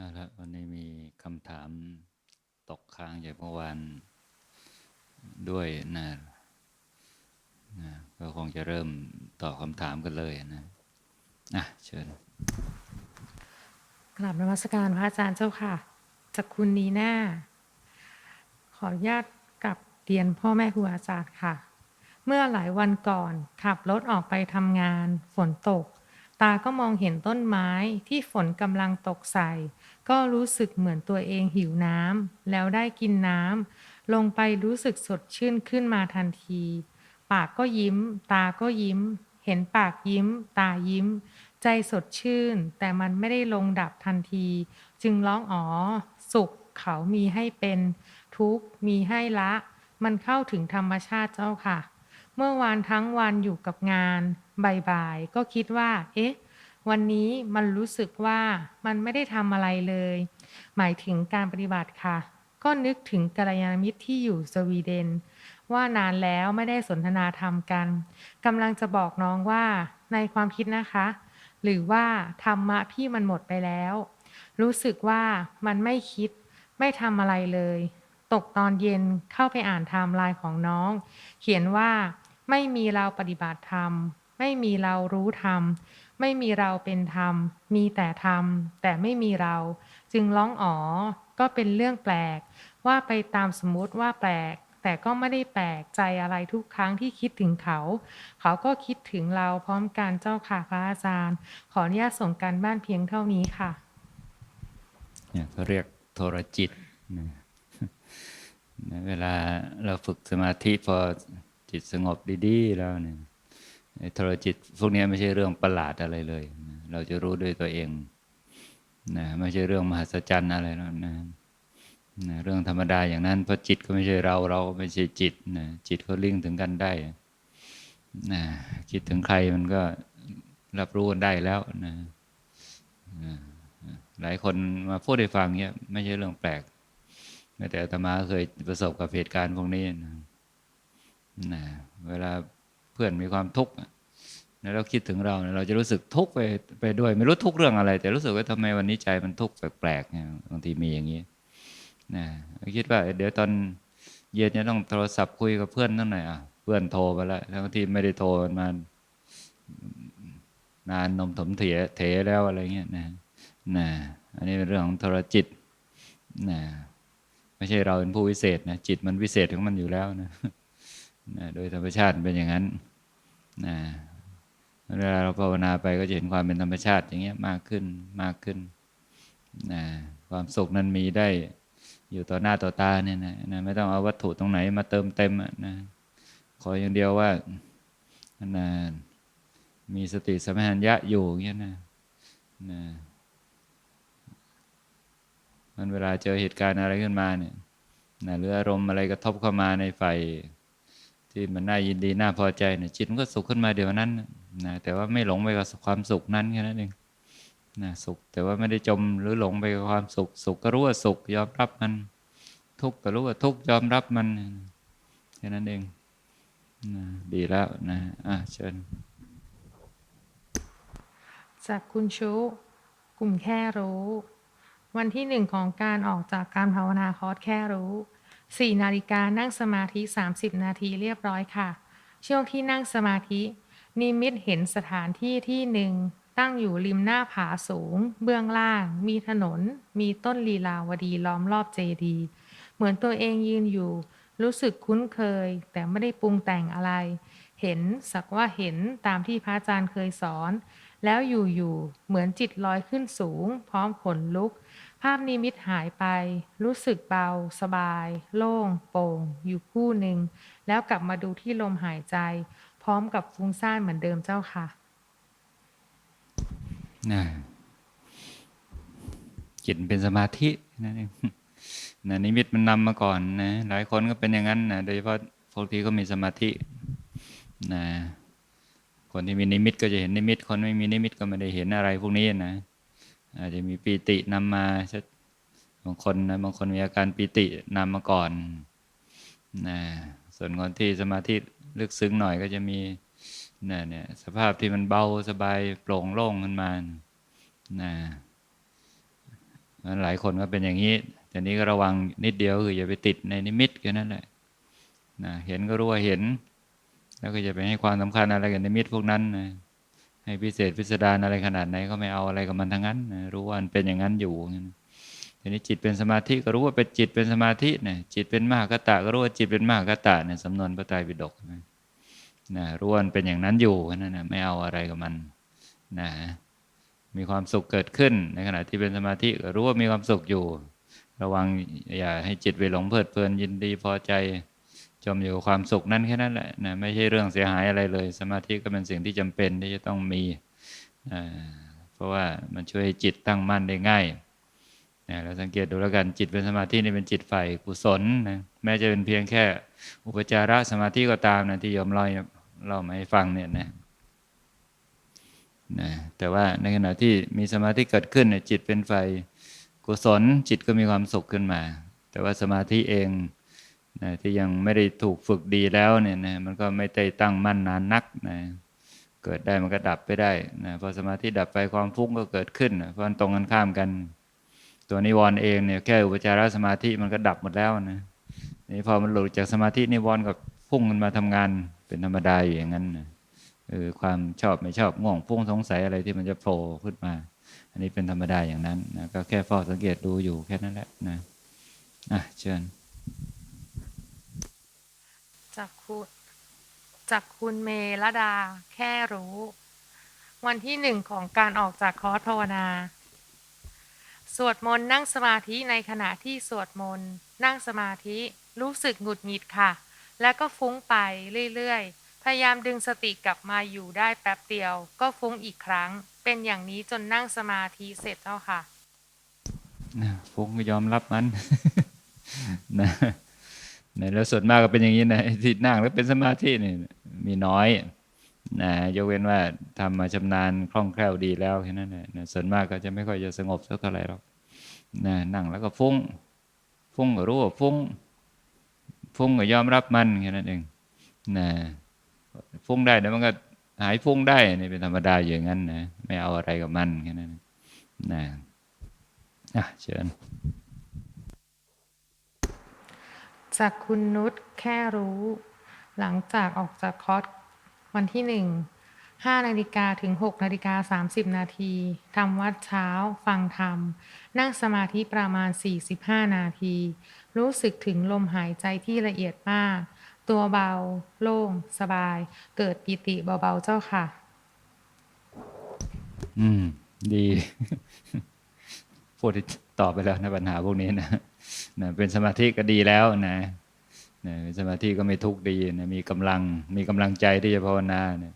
เอาละวันนี้มีคำถามตกค้างจากเมื่อวานด้วยนะนะก็คงจะเริ่มตอบคำถามกันเลยนะอะเชิญกราบนมัสการพระอาจารย์เจ้าค่ะ จากคุณนีน่า ขออนุญาตกับเรียนพ่อแม่ครูอาจารย์ค่ะ เมื่อหลายวันก่อนขับรถออกไปทำงานฝนตก ตาก็มองเห็นต้นไม้ที่ฝนกำลังตกใส่ ก็รู้สึกเหมือนตัวเองหิวน้ำแล้วได้กินน้ำลงไปรู้สึกสดชื่นขึ้นมาทันที ปากก็ยิ้ม ตาก็ยิ้ม เห็นปากยิ้ม ตายิ้ม ใจสดชื่น แต่มันไม่ได้ลงดับทันที จึงร้องอ๋อ สุขเขามีให้เป็น ทุกมีให้ละ มันเข้าถึงธรรมชาติเจ้าค่ะ เมื่อวานทั้งวันอยู่กับงานบ่ายๆก็คิดว่า เอ๊ะ วันนี้มันรู้สึกว่ามันไม่ได้ทำอะไรเลย หมายถึงการปฏิบัติค่ะ ก็นึกถึงกัลยาณมิตรที่อยู่สวีเดน ว่านานแล้วไม่ได้สนทนาธรรมกันกำลังจะบอกน้องว่าในความคิดนะคะ หรือว่าธรรมะพี่มันหมดไปแล้ว รู้สึกว่ามันไม่คิดไม่ทำอะไรเลย ตกตอนเย็นเข้าไปอ่านไทม์ไลน์ของน้อง เขียนว่า ไม่มีเราปฏิบัติธรรม ไม่มีเรารู้ธรรม ไม่มีเราเป็นธรรม มีแต่ธรรม แต่ไม่มีเรา จึงร้องอ๋อ ก็เป็นเรื่องแปลก ว่าไปตามสมมติว่าแปลก แต่ก็ไม่ได้แปลกใจอะไรทุกครั้งที่คิดถึงเขา เขาก็คิดถึงเราพร้อมกันเจ้าค่ะพระอาจารย์ ขออนุญาตส่งการบ้านเพียงเท่านี้ค่ะเนี่ยเขาเรียกโทรจิตนะเวลาเราฝึกสมาธิพอ จิตสงบดีๆแล้วเนี่ยโทรจิตพวกนี้ไม่ใช่เรื่องประหลาดอะไรเลย เราจะรู้ด้วยตัวเองนะไม่ใช่เรื่องมหัศจรรย์อะไรหรอกนะนะเรื่องธรรมดาอย่างนั้นเพราะจิตก็ไม่ใช่เราเราก็ไม่ใช่จิตนะจิตเขาลิงก์ถึงกันได้นะคิดถึงใครมันก็รับรู้กันได้แล้วนะนะหลายคนมาพูดให้ฟังเนี้ยไม่ใช่เรื่องแปลกแต่อาตมาเคยประสบกับเหตุการณ์พวกนี้นะ นะเวลาเพื่อนมีความทุกข์แล้วเราคิดถึงเราเราจะรู้สึกทุกข์ไปไปด้วยไม่รู้ทุกข์เรื่องอะไร แต่รู้สึกว่าทำไมวันนี้ใจมันทุกข์แปลกๆเนี่ยบางทีมีอย่างนี้นะคิดว่า เดี๋ยวตอนเย็นจะต้องโทรศัพท์คุยกับเพื่อนนั่นหน่อยอะเพื่อนโทรไปแล้วแล้วบางทีไม่ได้โทรมานานนมถมเถเถแล้วอะไรเงี้ยนะนะอันนี้เป็นเรื่องของโทรจิตนะไม่ใช่เราเป็นผู้วิเศษนะจิตมันวิเศษของมันอยู่แล้วนะ นะโดยธรรมชาติเป็นอย่างนั้นนะเวลาเราภาวนาไปก็จะเห็นความเป็นธรรมชาติอย่างเงี้ยมากขึ้นมากขึ้นนะความสุขนั้นมีได้อยู่ต่อหน้าต่อตาเนี่ยนะนะไม่ต้องเอาวัตถุตรงไหนมาเติมเต็มนะขออย่างเดียวว่านะมีสติสัมปชัญญะอยู่อย่างเงี้ยนะนะมันเวลาเจอเหตุการณ์อะไรขึ้นมาเนี่ยนะหรืออารมณ์อะไรกระทบเข้ามาในไฟ ที่มันน่ายินดีน่าพอใจเนี่ยจิตมันก็สุขขึ้นมาเดี๋ยวนั้นนะแต่ว่าไม่หลงไปกับความสุขนั้นแค่นั้นเองนะสุข แต่ว่าไม่ได้จมหรือหลงไปกับความสุข สุขก็รู้ว่าสุขยอมรับมัน ทุกข์ก็รู้ว่าทุกข์ยอมรับมันแค่นั้นเองนะดีแล้วนะอะเชิญจากคุณชุกลุ่มแค่รู้ วันที่หนึ่งของการออกจากการภาวนาคอร์สแค่รู้ สี่นาฬิกานั่งสมาธิ 30 นาทีเรียบร้อยค่ะ ช่วงที่นั่งสมาธิ นิมิตเห็นสถานที่ที่หนึ่ง ตั้งอยู่ริมหน้าผาสูง เบื้องล่าง มีถนน มีต้นลีลาวดีล้อมรอบเจดี เหมือนตัวเองยืนอยู่ รู้สึกคุ้นเคย แต่ไม่ได้ปรุงแต่งอะไร เห็นสักว่าเห็นตามที่พระอาจารย์เคยสอน แล้วอยู่ๆเหมือนจิตลอยขึ้นสูง พร้อมขนลุก ภาพนิมิตหายไป รู้สึกเบา สบาย โล่ง โปร่ง อยู่คู่หนึ่ง แล้วกลับมาดูที่ลมหายใจ พร้อมกับฟุ้งซ่านเหมือนเดิมเจ้าค่ะนะจิตเป็นสมาธินั่นเองนะนิมิตมันนำมาก่อนนะหลายคนก็เป็นอย่างนั้นนะโดยเฉพาะพวกที่ก็มีสมาธินะคนที่มีนิมิตก็จะเห็นนิมิต คนไม่มีนิมิตก็ไม่ได้เห็นอะไรพวกนี้นะ อาจจะมีปีตินำมาชัดบางคนนะบางคนมีอาการปีตินำมาก่อนนะส่วนคนที่สมาธิลึกซึ้งหน่อยก็จะมีนะเนี่ยสภาพที่มันเบาสบายโปร่งโล่งขึ้นมานะงั้นหลายคนก็เป็นอย่างนี้ แต่นี้ก็ระวังนิดเดียวคืออย่าไปติดในนิมิตแค่นั้นแหละนะเห็นก็รู้ว่าเห็น แล้วก็จะไปให้ความสำคัญอะไรกับนิมิตพวกนั้นนะ ให้พิเศษพิสดารอะไรขนาดไหนก็ไม่เอาอะไรกับมันทั้งนั้นนะรู้ว่ามันเป็นอย่างนั้นอยู่ทีนี้จิตเป็นสมาธิก็รู้ว่าเป็นจิตเป็นสมาธินะจิตเป็นมหากตะก็รู้ว่าจิตเป็นมหากตะเนี่ยสำนวนพระไตรปิฎกนะนะรู้ว่ามันเป็นอย่างนั้นอยู่นั่นนะไม่เอาอะไรกับมันนะมีความสุขเกิดขึ้น ในขณะที่เป็นสมาธิก็รู้ว่ามีความสุขอยู่ ระวังอย่าให้จิตไปหลงเพลิดเพลินยินดีพอใจ จมอยู่กับความสุขนั้นแค่นั้นแหละนะไม่ใช่เรื่องเสียหายอะไรเลย สมาธิก็เป็นสิ่งที่จำเป็นที่จะต้องมีอ่าเพราะว่ามันช่วยจิตตั้งมั่นได้ง่ายนะเราสังเกตดูแล้วกันจิตเป็นสมาธินี่เป็นจิตฝ่ายกุศลนะแม้จะเป็นเพียงแค่อุปจารสมาธิก็ตามนะที่โยมเล่าเล่ามาให้ฟังเนี่ยนะนะแต่ว่าในขณะที่มีสมาธิเกิดขึ้นเนี่ยจิตเป็นฝ่ายกุศลจิตก็มีความสุขขึ้นมา แต่ว่าสมาธิเอง นะที่ยังไม่ได้ถูกฝึกดีแล้วเนี่ยนะมันก็ไม่ได้ตั้งมั่นนานนักนะเกิดได้มันก็ดับไปได้นะพอสมาธิดับไปความฟุ้งก็เกิดขึ้นเพราะมันตรงกันข้ามกัน ตัวนิวรณ์เองเนี่ยแค่อุปจารสมาธิมันก็ดับหมดแล้วนะนี่พอมันหลุดจากสมาธินิวรณ์ก็พุ่งมันมาทำงานเป็นธรรมดาอยู่อย่างนั้นนะเออความชอบไม่ชอบง่วงพุ่งสงสัยอะไรที่มันจะโผล่ขึ้นมา อันนี้เป็นธรรมดาอย่างนั้นนะก็แค่เฝ้าสังเกตดูอยู่แค่นั้นแหละนะอะเชิญ จากคุณจากคุณเมลดา แค่รู้ วันที่หนึ่งของการออกจากคอร์สภาวนา สวดมนต์นั่งสมาธิในขณะที่สวดมนต์นั่งสมาธิรู้สึกหงุดหงิดค่ะ แล้วก็ฟุ้งไปเรื่อยๆ พยายามดึงสติกลับมาอยู่ได้แป๊บเดียว ก็ฟุ้งอีกครั้ง เป็นอย่างนี้จนนั่งสมาธิเสร็จเจ้าค่ะฟุ้งก็ยอมรับมันนะ นะแล้วส่วนมากก็เป็นอย่างนี้นะที่นั่งแล้วเป็นสมาธินี่มีน้อยนะยกเว้นว่าทำมาชำนาญคล่องแคล่วดีแล้วแค่นั้นนะส่วนมากก็จะไม่ค่อยจะสงบสักเท่าไหร่หรอกนะนั่งแล้วก็ฟุ้ง ฟุ้งก็รู้ว่าฟุ้ง ฟุ้งก็ยอมรับมันแค่นั้นเองนะฟุ้งได้เดี๋ยวมันก็หายฟุ้งได้นี่เป็นธรรมดาอย่างนั้นนะไม่เอาอะไรกับมันแค่นั้นนะอะเชิญ จากคุณนุชแค่รู้ หลังจากออกจากคอร์สวันที่หนึ่งห้านาฬิกาถึงหกนาฬิกาสามสิบนาทีทำวัดเช้า ฟังธรรม นั่งสมาธิประมาณ45นาที รู้สึกถึงลมหายใจที่ละเอียดมาก ตัวเบา โล่ง สบาย เกิดปิติเบาๆเจ้าค่ะ อืม ดีพูดตอบไปแล้วนะปัญหาพวกนี้นะ นะเป็นสมาธิก็ดีแล้วนะนะเป็นสมาธิก็ไม่ทุกข์ดีนะมีกำลังมีกำลังใจที่จะภาวนาเนี่ย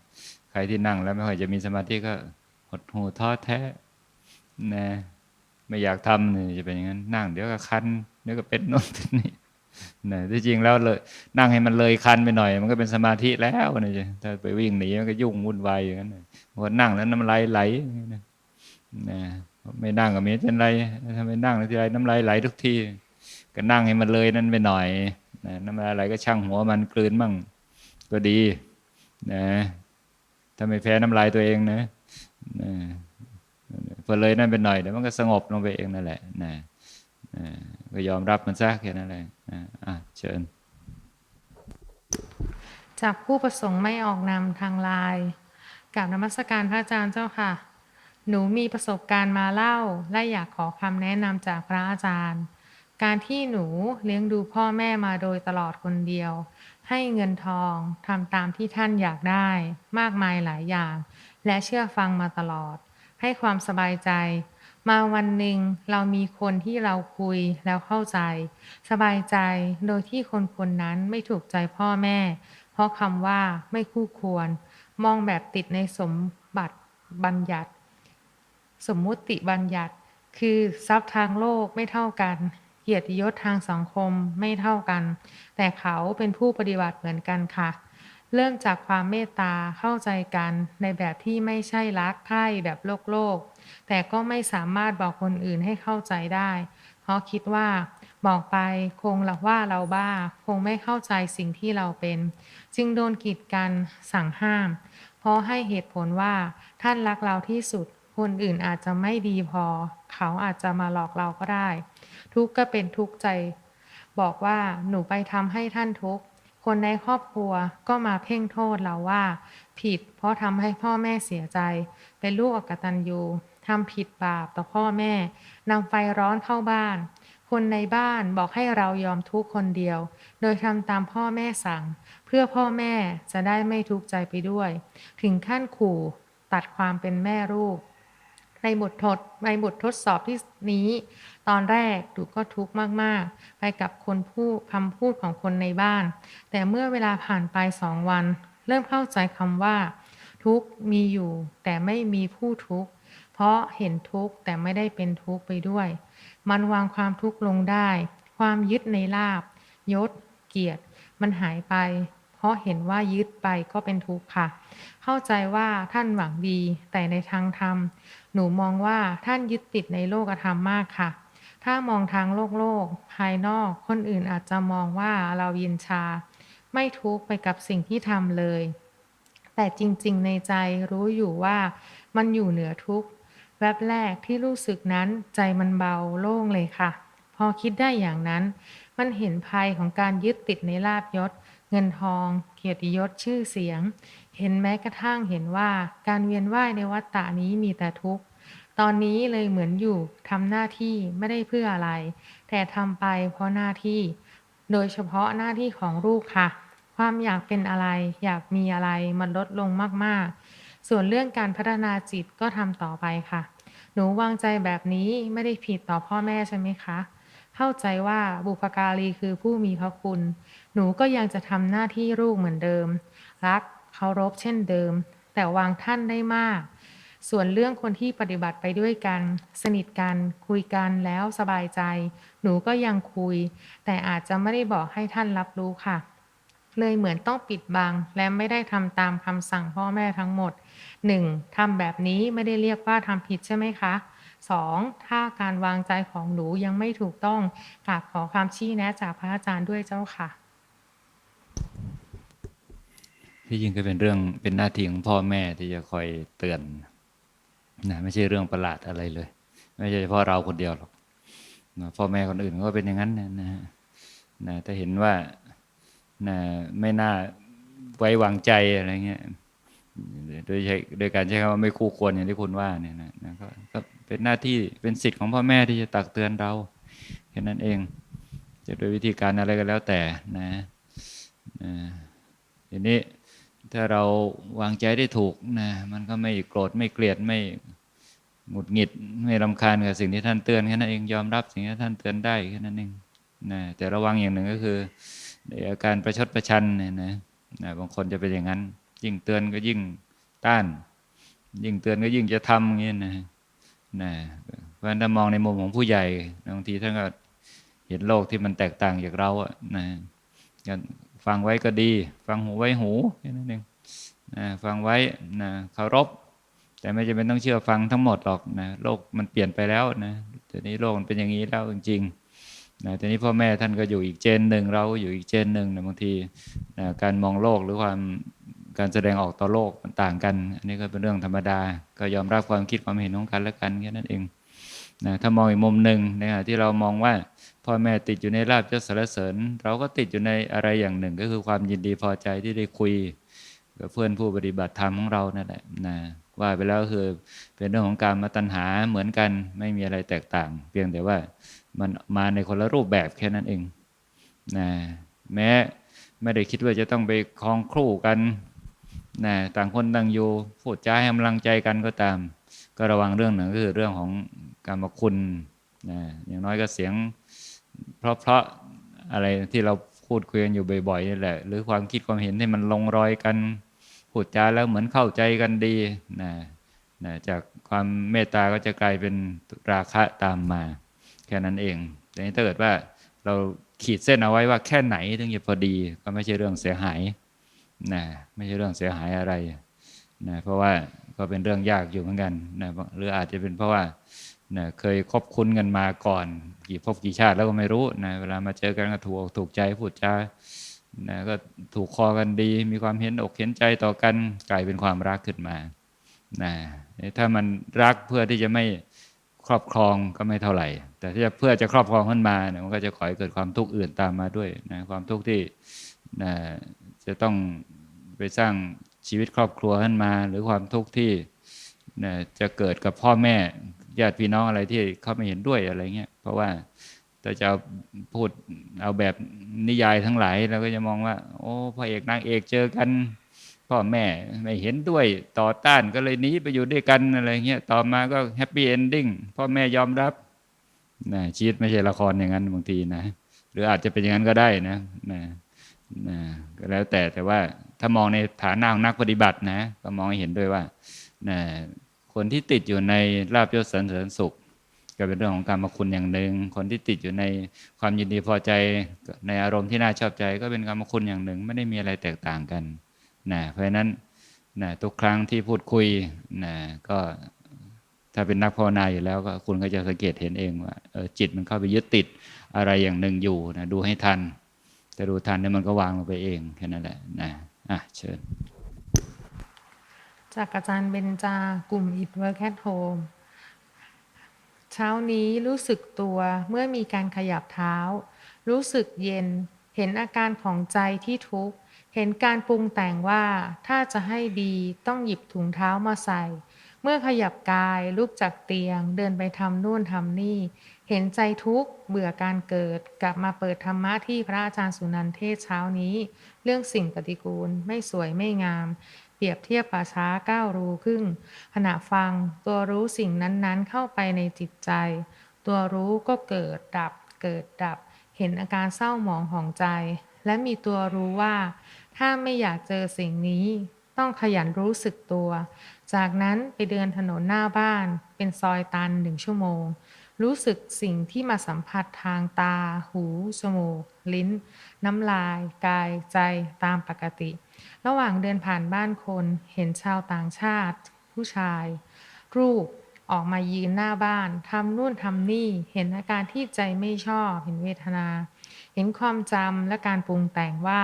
ใครที่นั่งแล้วไม่ค่อยจะมีสมาธิก็หดหูท้อแท้นะไม่อยากทำเนี่ยจะเป็นอย่างนั้นนั่งเดี๋ยวก็คันเดี๋ยวก็เป็นโน่นเป็นนี่นะที่จริงแล้วเลยนั่งให้มันเลยคันไปหน่อย มันก็เป็นสมาธิแล้วนะจ๊ะถ้าไปวิ่งหนีมันก็ยุ่งวุ่นวายอย่างนั้นนะพอนั่งแล้วน้ำลายไหลนี้นะนะ ไม่นั่งก็ไม่เป็นไรถ้าไม่นั่งทีไรน้ำลายไหลทุกทีก็นั่งให้มันเลยนั่นไปหน่อยนะน้ำลายไหลก็ช่างหัวมันกลืนมั่งก็ดี นะ ถ้าไม่แพ้น้ำลายตัวเองนะนะพอเลยนั่นไปหน่อยเดี๋ยวมันก็สงบลงไปเองนั่นแหละนะนะก็ยอมรับมันซะแค่นั้นแหละนะอะเชิญ จากผู้ประสงค์ไม่ออกนามทางลน์กับนมัสการพระอาจารย์เจ้าค่ะ หนูมีประสบการณ์มาเล่า และอยากขอคำแนะนำจากพระอาจารย์ การที่หนูเลี้ยงดูพ่อแม่มาโดยตลอดคนเดียว ให้เงินทองทำตามที่ท่านอยากได้ มากมายหลายอย่าง และเชื่อฟังมาตลอด ให้ความสบายใจ มาวันหนึ่งเรามีคนที่เราคุยแล้วเข้าใจ สบายใจโดยที่คนคนนั้นไม่ถูกใจพ่อแม่ เพราะคำว่าไม่คู่ควร มองแบบติดในสมบัติบัญญัติ สมมุติบัญญัติ คือทรัพย์ทางโลกไม่เท่ากัน เกียรติยศทางสังคมไม่เท่ากัน แต่เขาเป็นผู้ปฏิบัติเหมือนกันค่ะ เริ่มจากความเมตตาเข้าใจกันในแบบที่ไม่ใช่รักใคร่แบบโลกโลก แต่ก็ไม่สามารถบอกคนอื่นให้เข้าใจได้ เพราะคิดว่าบอกไปคงละว่าเราบ้า คงไม่เข้าใจสิ่งที่เราเป็น จึงโดนกีดกันสั่งห้าม เพราะให้เหตุผลว่าท่านรักเราที่สุด คนอื่นอาจจะไม่ดีพอ เขาอาจจะมาหลอกเราก็ได้ ทุกข์ก็เป็นทุกข์ใจ บอกว่าหนูไปทำให้ท่านทุกข์ คนในครอบครัวก็มาเพ่งโทษเราว่า ผิดเพราะทำให้พ่อแม่เสียใจ เป็นลูกอกตัญญูทำผิดบาปต่อพ่อแม่นำไฟร้อนเข้าบ้าน คนในบ้านบอกให้เรายอมทุกข์คนเดียว โดยทำตามพ่อแม่สั่ง เพื่อพ่อแม่จะได้ไม่ทุกข์ใจไปด้วย ถึงขั้นขู่ตัดความเป็นแม่ลูก ในบททดในบททดสอบที่นี้ ตอนแรกดูก็ทุกข์มาก ๆ ไปกับคนพูดคำพูดของคนในบ้าน แต่เมื่อเวลาผ่านไปสองวัน เริ่มเข้าใจคำว่า ทุกข์มีอยู่ แต่ไม่มีผู้ทุกข์เพราะเห็นทุกข์แต่ไม่ได้เป็นทุกข์ไปด้วย มันวางความทุกข์ลงได้ ความยึดในลาบยศ เกียรติ มันหายไป เพราะเห็นว่ายึดไปก็เป็นทุกข์ค่ะ เข้าใจว่าท่านหวังดีแต่ในทางธรรม หนูมองว่าท่านยึดติดในโลกธรรมมากค่ะ ถ้ามองทางโลกโลก ภายนอกคนอื่นอาจจะมองว่าเราเย็นชา ไม่ทุกข์ไปกับสิ่งที่ทำเลย แต่จริงๆ ในใจรู้อยู่ว่ามันอยู่เหนือทุกข์แวบแรกที่รู้สึกนั้นใจมันเบาโล่งเลยค่ะ พอคิดได้อย่างนั้น มันเห็นภัยของการยึดติดในลาบยศ เงินทอง เกียรติยศชื่อเสียง เห็นแม้กระทั่งเห็นว่าการเวียนว่ายในวัฏฏะนี้มีแต่ทุกข์ ตอนนี้เลยเหมือนอยู่ทำหน้าที่ไม่ได้เพื่ออะไร แต่ทำไปเพราะหน้าที่ โดยเฉพาะหน้าที่ของลูกค่ะ ความอยากเป็นอะไร อยากมีอะไรมันลดลงมากๆ ส่วนเรื่องการพัฒนาจิตก็ทำต่อไปค่ะ หนูวางใจแบบนี้ไม่ได้ผิดต่อพ่อแม่ใช่ไหมคะ เข้าใจว่าบุพการีคือผู้มีพระคุณ หนูก็ยังจะทำหน้าที่ลูกเหมือนเดิม รักเคารพเช่นเดิม แต่วางท่านได้มาก ส่วนเรื่องคนที่ปฏิบัติไปด้วยกัน สนิทกันคุยกันแล้วสบายใจ หนูก็ยังคุย แต่อาจจะไม่ได้บอกให้ท่านรับรู้ค่ะเลยเหมือนต้องปิดบังและไม่ได้ทำตามคำสั่งพ่อแม่ทั้งหมด 1. ทำแบบนี้ไม่ได้เรียกว่าทำผิดใช่ไหมคะ 2. ถ้าการวางใจของหนูยังไม่ถูกต้องกราบขอความชี้แนะจากพระอาจารย์ด้วยเจ้าค่ะที่จริงก็เป็นเรื่องเป็นหน้าที่ของพ่อแม่ที่จะคอยเตือนนะไม่ใช่เรื่องประหลาดอะไรเลย ไม่ใช่เฉพาะเราคนเดียวหรอกนะพ่อแม่คนอื่นก็เป็นอย่างนั้นนะนะนะถ้าเห็นว่านะไม่น่าไว้วางใจอะไรเงี้ยโดยใช้โดยการใช้คำว่าไม่คู่ควรอย่างที่คุณว่าเนี่ยนะนะก็ก็ เป็นหน้าที่เป็นสิทธิ์ของพ่อแม่ที่จะตักเตือนเราแค่นั้นเองจะโดยวิธีการอะไรก็แล้วแต่นะนะทีนี้ถ้าเราวางใจได้ถูกนะมันก็ไม่โกรธไม่เกลียดไม่หงุดหงิดไม่รำคาญกับสิ่งที่ท่านเตือนแค่นั้นเองยอมรับสิ่งที่ท่านเตือนได้แค่นั้นเองนะแต่ระวังอย่างหนึ่งก็คือในอาการประชดประชันเนี่ยนะนะบางคนจะเป็นอย่างนั้น ยิ่งเตือนก็ยิ่งต้าน ยิ่งเตือนก็ยิ่งจะทำอย่างนี้นะ นะเพราะฉะนั้นถ้ามองในมุมของผู้ใหญ่บางทีท่านก็เห็นโลกที่มันแตกต่างจากเราอะนะกันฟังไว้ก็ดี ฟังหูไว้หูแค่นั้นเองนะฟังไว้นะเคารพ แต่ไม่จำเป็นต้องเชื่อฟังทั้งหมดหรอกนะโลกมันเปลี่ยนไปแล้วนะทีนี้โลกมันเป็นอย่างนี้แล้วจริงๆนะทีนี้พ่อแม่ท่านก็อยู่อีกเจนหนึ่งเราอยู่อีกเจนหนึ่งนะบางทีนะการมองโลกหรือความ การแสดงออกต่อโลกมันต่างกัน อันนี้ก็เป็นเรื่องธรรมดา ก็ยอมรับความคิดความเห็นของกันและกันแค่นั้นเองนะถ้ามองอีกมุมหนึ่งนขณะที่เรามองว่าพ่อแม่ติดอยู่ในลาบยศสรรเสริญ เราก็ติดอยู่ในอะไรอย่างหนึ่ง ก็คือความยินดีพอใจที่ได้คุยกับเพื่อนผู้ปฏิบัติธรรมของเรานั่นแหละนะว่าไปแล้วคือเป็นเรื่องของการมาตัณหาเหมือนกันไม่มีอะไรแตกต่าง เพียงแต่ว่ามันมาในคนละรูปแบบแค่นั้นเองนะแม้ไม่ได้คิดว่าจะต้องไปคลองครู่กัน นะต่างคนต่างอยู่พูดจาให้กำลังใจกันก็ตาม ก็ระวังเรื่องหนึ่งก็คือเรื่องของการมาคุณนะอย่างน้อยก็เสียง เพราะเพราะอะไรที่เราพูดคุยกันอยู่บ่อยๆนี่แหละ หรือความคิดความเห็นที่มันลงรอยกันพูดจาแล้วเหมือนเข้าใจกันดีนะนะจากความเมตตาก็จะกลายเป็นราคะตามมา แค่นั้นเอง แต่ถ้าเกิดว่าเราขีดเส้นเอาไว้ว่าแค่ไหนถึงจะพอดี ก็ไม่ใช่เรื่องเสียหาย นะไม่ใช่เรื่องเสียหายอะไรนะเพราะว่าก็เป็นเรื่องยากอยู่เหมือนกันนะหรืออาจจะเป็นเพราะว่านะเคยคบคุ้นกันมาก่อน กี่ภพกี่ชาติแล้วก็ไม่รู้นะเวลามาเจอกันก็ถูกอกถูกใจพูดจานะก็ถูกคอกันดี มีความเห็นอกเห็นใจต่อกันกลายเป็นความรักขึ้นมานะถ้ามันรักเพื่อที่จะไม่ครอบครองก็ไม่เท่าไหร่ แต่ถ้าเพื่อจะครอบครองขึ้นมาเนี่ยมันก็จะขอให้เกิดความทุกข์อื่นตามมาด้วยนะความทุกข์ที่นะ จะต้องไปสร้างชีวิตครอบครัวขึ้นมา หรือความทุกข์ที่จะเกิดกับพ่อแม่ญาติพี่น้องอะไรที่เขาไม่เห็นด้วยอะไรเงี้ยเพราะว่าถ้าจะพูดเอาแบบนิยายทั้งหลายเราก็จะมองว่า โอ้พระเอกนางเอกเจอกัน พ่อแม่ไม่เห็นด้วยต่อต้านก็เลยหนีไปอยู่ด้วยกันอะไรเงี้ยต่อมาก็แฮปปี้เอนดิ้งพ่อแม่ยอมรับนะชีวิตไม่ใช่ละครอย่างนั้นบางทีนะ หรืออาจจะเป็นอย่างนั้นก็ได้นะนะ นะก็แล้วแต่แต่ว่าถ้ามองในฐานะของนักปฏิบัตินะ ก็มองเห็นด้วยว่านะคนที่ติดอยู่ในลาบยศสรรเสริญสุข ก็เป็นเรื่องของกรรมคุณอย่างหนึ่ง คนที่ติดอยู่ในความยินดีพอใจในอารมณ์ที่น่าชอบใจ ก็เป็นกรรมคุณอย่างหนึ่ง ไม่ได้มีอะไรแตกต่างกันนะเพราะฉะนั้นนะทุกครั้งที่พูดคุยนะก็ถ้าเป็นนักภาวนาอยู่แล้วก็คุณก็จะสังเกตเห็นเองว่าออจิตมันเข้าไปยึดติดอะไรอย่างหนึ่งอยู่นะดูให้ทัน แต่ดูทันเนี่ยมันก็วางลงไปเองแค่นั้นแหละนะอะเชิญ จากอาจารย์เบญจากลุ่ม It Work at Home เช้านี้รู้สึกตัวเมื่อมีการขยับเท้า รู้สึกเย็น เห็นอาการของใจที่ทุกข์ เห็นการปรุงแต่งว่าถ้าจะให้ดีต้องหยิบถุงเท้ามาใส่ เมื่อขยับกายลุกจากเตียง เดินไปทำนู่นทำนี่ เห็นใจทุกข์เบื่อการเกิด กลับมาเปิดธรรมะที่พระอาจารย์สุนันเทศเช้านี้ เรื่องสิ่งปฏิกูลไม่สวยไม่งาม เปรียบเทียบป่าช้าก้ารูครึ่งขณะฟังตัวรู้สิ่งนั้นๆ เข้าไปในจิตใจ ตัวรู้ก็เกิดดับ เกิดดับ เห็นอาการเศร้าหมองของใจ และมีตัวรู้ว่า ถ้าไม่อยากเจอสิ่งนี้ ต้องขยันรู้สึกตัว จากนั้นไปเดินถนนหน้าบ้าน เป็นซอยตันหนึ่งชั่วโมง รู้สึกสิ่งที่มาสัมผัสทางตา หูจมูก ลิ้น น้ำลาย กาย ใจตามปกติ ระหว่างเดินผ่านบ้านคนเห็นชาวต่างชาติ ผู้ชาย รูปออกมายืนหน้าบ้านทำนู่นทำนี่ เห็นอาการที่ใจไม่ชอบ เห็นเวทนา เห็นความจำและการปรุงแต่งว่า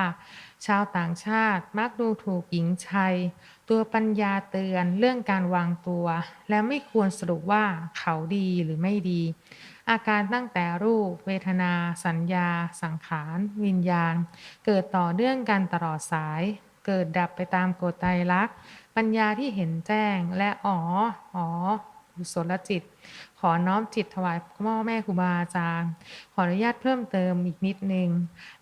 ชาวต่างชาติมักดูถูกหญิงชายตัวปัญญาเตือนเรื่องการวางตัว และไม่ควรสรุปว่าเขาดีหรือไม่ดี อาการตั้งแต่รูป เวทนา สัญญา สังขาร วิญญาณ เกิดต่อเนื่องกันตลอดสาย เกิดดับไปตามกฎไตรลักษณ์ปัญญาที่เห็นแจ้งและอ๋อ อ๋อกุศลจิต ขอน้อมจิตถวายพ่อแม่ครูบาอาจารย์ ขออนุญาตเพิ่มเติมอีกนิดนึง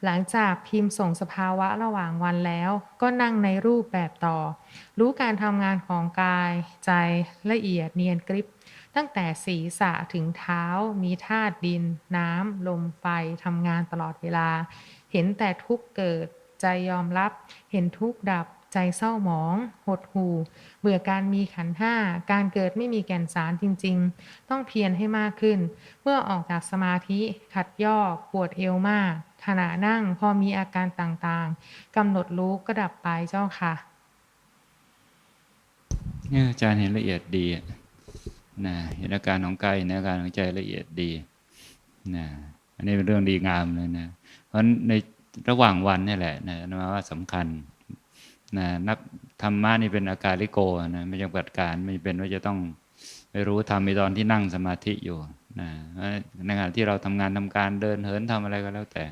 หลังจากพิมพ์ส่งสภาวะระหว่างวันแล้ว ก็นั่งในรูปแบบต่อ รู้การทำงานของกาย ใจละเอียดเนียนกริบ ตั้งแต่ศีรษะถึงเท้า มีธาตุดิน น้ำ ลม ไฟทำงานตลอดเวลา เห็นแต่ทุกเกิด ใจยอมรับ เห็นทุกดับ ใจเศร้าหมอง หดหู่ เบื่อการมีขันห้า การเกิดไม่มีแก่นสารจริง ๆ ต้องเพียรให้มากขึ้น เมื่อออกจากสมาธิ ขัดยอกปวดเอวมาก ขณะนั่งพอมีอาการต่างๆ กำหนดรู้ก็ดับไปเจ้าค่ะเนี่ยอาจารย์เห็นละเอียดดีนะเห็นอาการของกายเห็นอาการของใจละเอียดดีนะอันนี้เป็นเรื่องดีงามเลยนะ เพราะในระหว่างวันนี่แหละนะนะว่าสำคัญ นะนับธรรมะนี่เป็นอาการลิโกนะไม่จำกัดการไม่เป็นว่าจะต้องไปรู้ทำในตอนที่นั่งสมาธิอยู่นะในขณะที่เราทำงานทำการเดินเหินทำอะไรก็แล้วแต่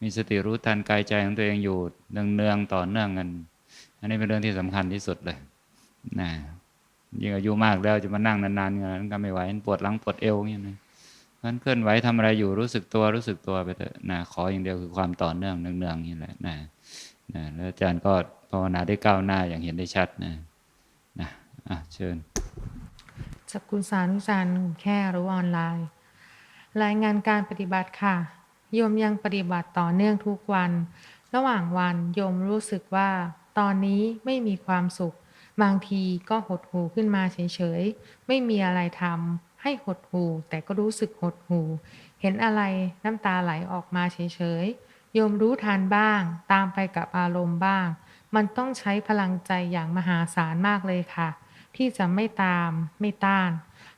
มีสติรู้ทันกายใจของตัวเองอยู่เนืองๆต่อเนื่องกันอันนี้เป็นเรื่องที่สำคัญที่สุดเลยนะยิ่งอายุมากแล้วจะมานั่งนานๆอย่างนั้นก็ไม่ไหวปวดหลังปวดเอวอย่างนี้นะมันเคลื่อนไหวทำอะไรอยู่รู้สึกตัวรู้สึกตัวไปเถอะนะขออย่างเดียวคือความต่อเนื่องเนืองๆนี่แหละนะ นะแล้วอาจารย์ก็ภาวนาได้ก้าวหน้าอย่างเห็นได้ชัดนะนะอะเชิญจากคุณสานุจารย์แค่รู้ออนไลน์ รายงานการปฏิบัติค่ะ โยมยังปฏิบัติต่อเนื่องทุกวัน ระหว่างวันโยมรู้สึกว่า ตอนนี้ไม่มีความสุข บางทีก็หดหูขึ้นมาเฉยๆ ไม่มีอะไรทำให้หดหูแต่ก็รู้สึกหดหู เห็นอะไรน้ำตาไหลออกมาเฉยๆ โยมรู้ทันบ้าง ตามไปกับอารมณ์บ้าง มันต้องใช้พลังใจอย่างมหาศาลมากเลยค่ะ ที่จะไม่ตาม ไม่ต้าน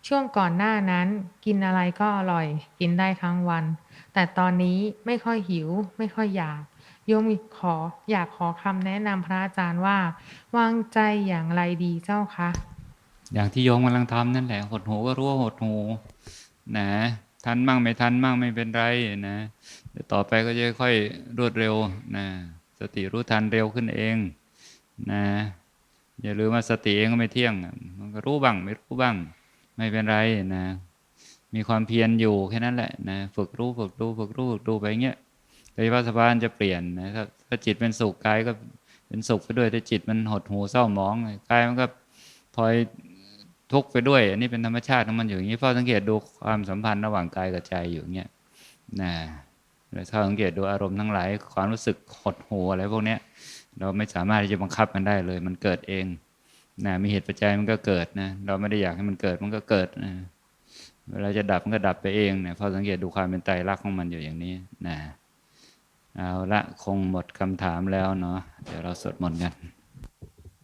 ช่วงก่อนหน้านั้น กินอะไรก็อร่อย กินได้ทั้งวัน แต่ตอนนี้ไม่ค่อยหิว ไม่ค่อยอยากโยมขออยากขอคำแนะนำพระอาจารย์ว่า วางใจอย่างไรดีเจ้าคะอย่างที่โยมกำลังทำนั่นแหละหดหูก็รู้ว่าหดหูนะ ทันมั่งไม่ทันมั่งไม่เป็นไรนะเดี๋ยวต่อไปก็จะค่อยรวดเร็วนะสติรู้ทันเร็วขึ้นเองนะอย่าลืมว่าสติเองก็ไม่เที่ยง มันก็รู้บ้างไม่รู้บ้าง ไม่เป็นไรนะ มีความเพียรอยู่แค่นั้นแหละนะฝึกรู้ฝึกรู้ฝึกรู้ฝึกดูไปเงี้ยโดยเฉพาะสภาวะจะเปลี่ยนนะถ้าถ้าจิตเป็นสุขกายก็เป็นสุขไปด้วยถ้าจิตมันหดหูเศร้าหมองกายมันก็พลอย ทุกข์ไปด้วย อันนี้เป็นธรรมชาติของมันอยู่อย่างนี้เฝ้าสังเกตดูความสัมพันธ์ระหว่างกายกับใจอยู่เงี้ยนะแล้วถ้าสังเกตดูอารมณ์ทั้งหลาย ความรู้สึกหดหูอะไรพวกเนี้ย เราไม่สามารถที่จะบังคับมันได้เลย มันเกิดเองนะมีเหตุปัจจัยมันก็เกิดนะเราไม่ได้อยากให้มันเกิดมันก็เกิดนะเวลาจะดับมันก็ดับไปเองเนี่ยพอสังเกตดูความเป็นไตรลักษณ์ของมันอยู่อย่างนี้นะเอาละคงหมดคำถามแล้วเนาะเดี๋ยวเราสวดมนต์กัน